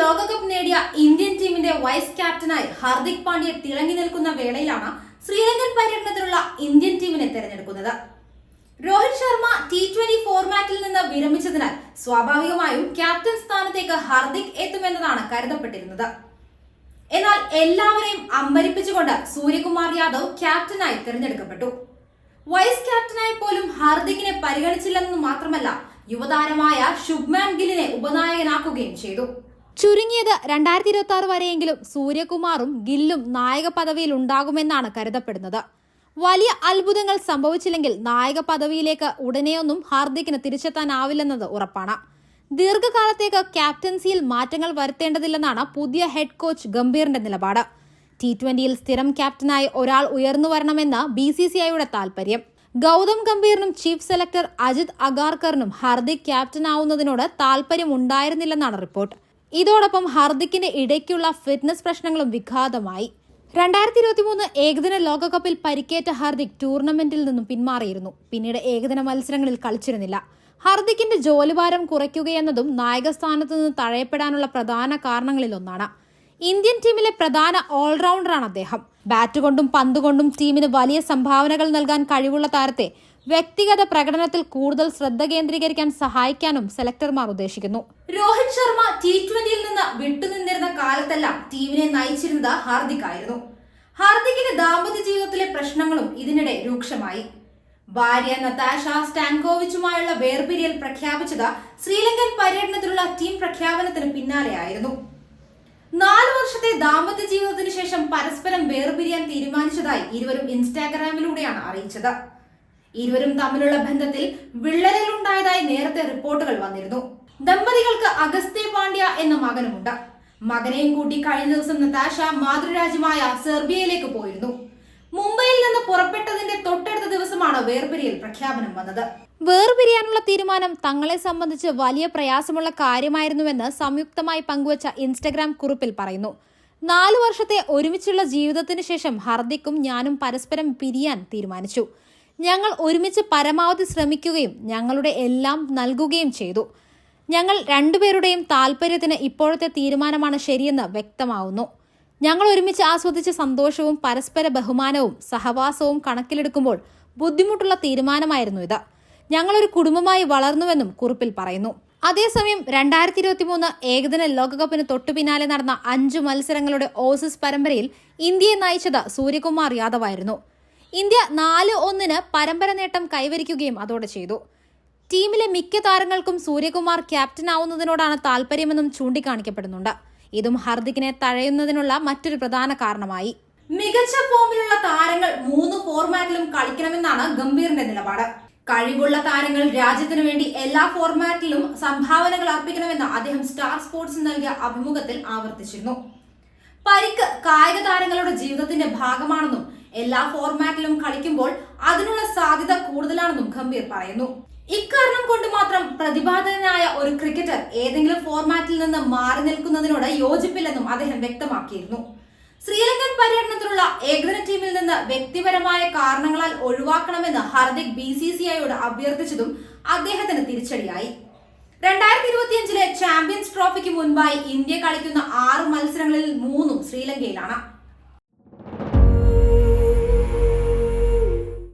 ലോകകപ്പ് നേടിയ ഇന്ത്യൻ ടീമിന്റെ വൈസ് ക്യാപ്റ്റനായി ഹാർദിക് പാണ്ഡ്യ തിളങ്ങി നിൽക്കുന്ന വേളയിലാണ് ശ്രീലങ്കൻ പര്യടനത്തിലുള്ള ഇന്ത്യൻ ടീമിനെ തെരഞ്ഞെടുക്കുന്നത്. രോഹിത് ശർമ്മ ടി ട്വന്റി ഫോർമാറ്റിൽ നിന്ന് വിരമിച്ചതിനാൽ സ്വാഭാവികമായും ക്യാപ്റ്റൻ സ്ഥാനത്തേക്ക് ഹാർദിക് എത്തുമെന്നതാണ് കരുതപ്പെട്ടിരുന്നത്. എന്നാൽ എല്ലാവരെയും അമ്പരിപ്പിച്ചുകൊണ്ട് സൂര്യകുമാർ യാദവ് ക്യാപ്റ്റനായി തിരഞ്ഞെടുക്കപ്പെട്ടു. വൈസ് ക്യാപ്റ്റനായി പോലും ഹാർദിക്കിനെ പരിഗണിച്ചില്ലെന്ന് മാത്രമല്ല യുവതാരമായ ശുഭ്മാൻ ഗില്ലിനെ ഉപനായകനാക്കുകയും ചെയ്തു. ചുരുങ്ങിയത് രണ്ടായിരത്തി ഇരുപത്തി ആറ് വരെയെങ്കിലും സൂര്യകുമാറും ഗില്ലും നായക പദവിയിൽ ഉണ്ടാകുമെന്നാണ് കരുതപ്പെടുന്നത്. വലിയ അത്ഭുതങ്ങൾ സംഭവിച്ചില്ലെങ്കിൽ നായക പദവിയിലേക്ക് ഉടനെയൊന്നും ഹാർദിക്കിന് തിരിച്ചെത്താനാവില്ലെന്നത് ഉറപ്പാണ്. ദീർഘകാലത്തേക്ക് ക്യാപ്റ്റൻസിയിൽ മാറ്റങ്ങൾ വരുത്തേണ്ടതില്ലെന്നാണ് പുതിയ ഹെഡ് കോച്ച് ഗംഭീറിന്റെ നിലപാട്. ടി ട്വന്റിയിൽ സ്ഥിരം ക്യാപ്റ്റനായി ഒരാൾ ഉയർന്നു വരണമെന്ന് ബി സി സി ഐയുടെ താൽപര്യം. ഗൗതം ഗംഭീറിനും ചീഫ് സെലക്ടർ അജിത് അഗാർക്കറിനും ഹാർദിക് ക്യാപ്റ്റനാവുന്നതിനോട് താൽപര്യമുണ്ടായിരുന്നില്ലെന്നാണ് റിപ്പോർട്ട്. ഇതോടൊപ്പം ഹാർദിക്കിന് ഇടയ്ക്കുള്ള ഫിറ്റ്നസ് പ്രശ്നങ്ങളും വിഘാതമായി. രണ്ടായിരത്തി ഇരുപത്തി മൂന്ന് ഏകദിന ലോകകപ്പിൽ പരിക്കേറ്റ ഹാർദിക് ടൂർണമെന്റിൽ നിന്നും പിന്മാറിയിരുന്നു. പിന്നീട് ഏകദിന മത്സരങ്ങളിൽ കളിച്ചിരുന്നില്ല. ഹാർദിക്കിന്റെ ജോലിഭാരം കുറയ്ക്കുകയെന്നതും നായകസ്ഥാനത്ത് നിന്ന് തഴയപ്പെടാനുള്ള പ്രധാന കാരണങ്ങളിലൊന്നാണ് ഇന്ത്യൻ ടീമിലെ പ്രധാന ഓൾറൗണ്ടറാണ് അദ്ദേഹം. ബാറ്റ് കൊണ്ടും പന്ത് കൊണ്ടും ടീമിന് വലിയ സംഭാവനകൾ നൽകാൻ കഴിവുള്ള താരത്തെ വ്യക്തിഗത പ്രകടനത്തിൽ കൂടുതൽ ശ്രദ്ധ കേന്ദ്രീകരിക്കാൻ സഹായിക്കാനും സെലക്ടർമാർ ഉദ്ദേശിക്കുന്നു. രോഹിത് ശർമ്മ ടി ട്വന്റിയിൽ നിന്ന് വിട്ടുനിന്നിരുന്ന കാലത്തെല്ലാം ടീമിനെ നയിച്ചിരുന്നത് ഹാർദിക് ആയിരുന്നു ഹാർദിക്കിന്റെ ദാമ്പത്യ ജീവിതത്തിലെ പ്രശ്നങ്ങളും ഇതിനിടെ രൂക്ഷമായി. ഭാര്യ നതാഷ സ്റ്റാൻകോവിച്ചുമായുള്ള വേർപിരിയൽ പ്രഖ്യാപിച്ചത് ശ്രീലങ്കൻ പര്യടനത്തിലുള്ള ടീം പ്രഖ്യാപനത്തിന് പിന്നാലെയായിരുന്നു. നാല് വർഷത്തെ ദാമ്പത്യ ജീവിതത്തിന് ശേഷം പരസ്പരം വേർപിരിയാൻ തീരുമാനിച്ചതായി ഇരുവരും ഇൻസ്റ്റാഗ്രാമിലൂടെയാണ് അറിയിച്ചത്. ഇരുവരും തമ്മിലുള്ള ബന്ധത്തിൽ വിള്ളലുണ്ടായതായി നേരത്തെ റിപ്പോർട്ടുകൾ വന്നിരുന്നു. ദമ്പതികൾക്ക് അഗസ്തേ പാണ്ഡ്യ എന്ന മകനുമുണ്ട്. മകനെയും കൂട്ടി കഴിഞ്ഞ ദിവസം നതാഷ മാതൃരാജ്യമായ സെർബിയയിലേക്ക് പോയിരുന്നു. മുംബൈയിൽ നിന്ന് പുറപ്പെട്ടതിന്റെ തൊട്ടടുത്ത ദിവസമാണ് വേർപിരിയൽ പ്രഖ്യാപനം വന്നത്. വേർപിരിയാനുള്ള തീരുമാനം തങ്ങളെ സംബന്ധിച്ച് വലിയ പ്രയാസമുള്ള കാര്യമായിരുന്നുവെന്ന് സംയുക്തമായി പങ്കുവച്ച ഇൻസ്റ്റഗ്രാം കുറിപ്പിൽ പറയുന്നു. നാലു വർഷത്തെ ഒരുമിച്ചുള്ള ജീവിതത്തിന് ശേഷം ഹർദിക്കും ഞാനും പരസ്പരം പിരിയാൻ തീരുമാനിച്ചു. ഞങ്ങൾ ഒരുമിച്ച് പരമാവധി ശ്രമിക്കുകയും ഞങ്ങളുടെ എല്ലാം നൽകുകയും ചെയ്തു. ഞങ്ങൾ രണ്ടുപേരുടെയും താല്പര്യത്തിന് ഇപ്പോഴത്തെ തീരുമാനമാണ് ശരിയെന്ന് വ്യക്തമാവുന്നു. ഞങ്ങൾ ഒരുമിച്ച് ആസ്വദിച്ച സന്തോഷവും പരസ്പര ബഹുമാനവും സഹവാസവും കണക്കിലെടുക്കുമ്പോൾ ബുദ്ധിമുട്ടുള്ള തീരുമാനമായിരുന്നു ഇത്. ഞങ്ങളൊരു കുടുംബമായി വളർന്നുവെന്നും കുറിപ്പിൽ പറയുന്നു. അതേസമയം രണ്ടായിരത്തി ഇരുപത്തി മൂന്ന് ഏകദിന ലോകകപ്പിന് തൊട്ടു പിന്നാലെ നടന്ന അഞ്ചു മത്സരങ്ങളുടെ ഓസീസ് പരമ്പരയിൽ ഇന്ത്യയെ നയിച്ചത് സൂര്യകുമാർ യാദവ് ആയിരുന്നു ഇന്ത്യ നാല് ഒന്നിന് പരമ്പര നേട്ടം കൈവരിക്കുകയും അതോടെ ചെയ്തു. ടീമിലെ മിക്ക താരങ്ങൾക്കും സൂര്യകുമാർ ക്യാപ്റ്റൻ ആവുന്നതിനോടാണ് താല്പര്യമെന്നും ചൂണ്ടിക്കാണിക്കപ്പെടുന്നുണ്ട്. ഇതും ഹർദിക്കിനെ തഴയുന്നതിനുള്ള മറ്റൊരു പ്രധാന കാരണമായി. മികച്ച ഫോമിലുള്ള താരങ്ങൾ മൂന്ന് ഫോർമാറ്റിലും കളിക്കണമെന്നാണ് ഗംഭീറിന്റെ നിലപാട്. കഴിവുള്ള താരങ്ങൾ രാജ്യത്തിനു വേണ്ടി എല്ലാ ഫോർമാറ്റിലും സംഭാവനകൾ അർപ്പിക്കണമെന്ന് അദ്ദേഹം സ്റ്റാർ സ്പോർട്സ് നൽകിയ അഭിമുഖത്തിൽ ആവർത്തിച്ചിരുന്നു. പരിക്ക് കായിക താരങ്ങളുടെ ജീവിതത്തിന്റെ ഭാഗമാണെന്നും എല്ലാ ഫോർമാറ്റിലും കളിക്കുമ്പോൾ അതിനുള്ള സാധ്യത കൂടുതലാണെന്നും ഗംഭീർ പറയുന്നു. ഇക്കാരണം കൊണ്ട് മാത്രം പ്രതിഭാതനായ ഒരു ക്രിക്കറ്റർ ഏതെങ്കിലും ഫോർമാറ്റിൽ നിന്ന് മാറി നിൽക്കുന്നതിനോട് യോജിപ്പില്ലെന്നും അദ്ദേഹം വ്യക്തമാക്കിയിരുന്നു. ശ്രീലങ്കൻ പര്യടനത്തിലുള്ള ഏകദിന ടീമിൽ നിന്ന് വ്യക്തിപരമായ കാരണങ്ങളാൽ ഒഴിവാക്കണമെന്ന് ഹർദിക് ബി സി സി ഐയോട് അഭ്യർത്ഥിച്ചതും അദ്ദേഹത്തിന് തിരിച്ചടിയായി. രണ്ടായിരത്തി ഇരുപത്തിയഞ്ചിലെ ചാമ്പ്യൻസ് ട്രോഫിക്ക് മുൻപായി ഇന്ത്യ കളിക്കുന്ന ആറ് മത്സരങ്ങളിൽ മൂന്നും ശ്രീലങ്കയിലാണ്.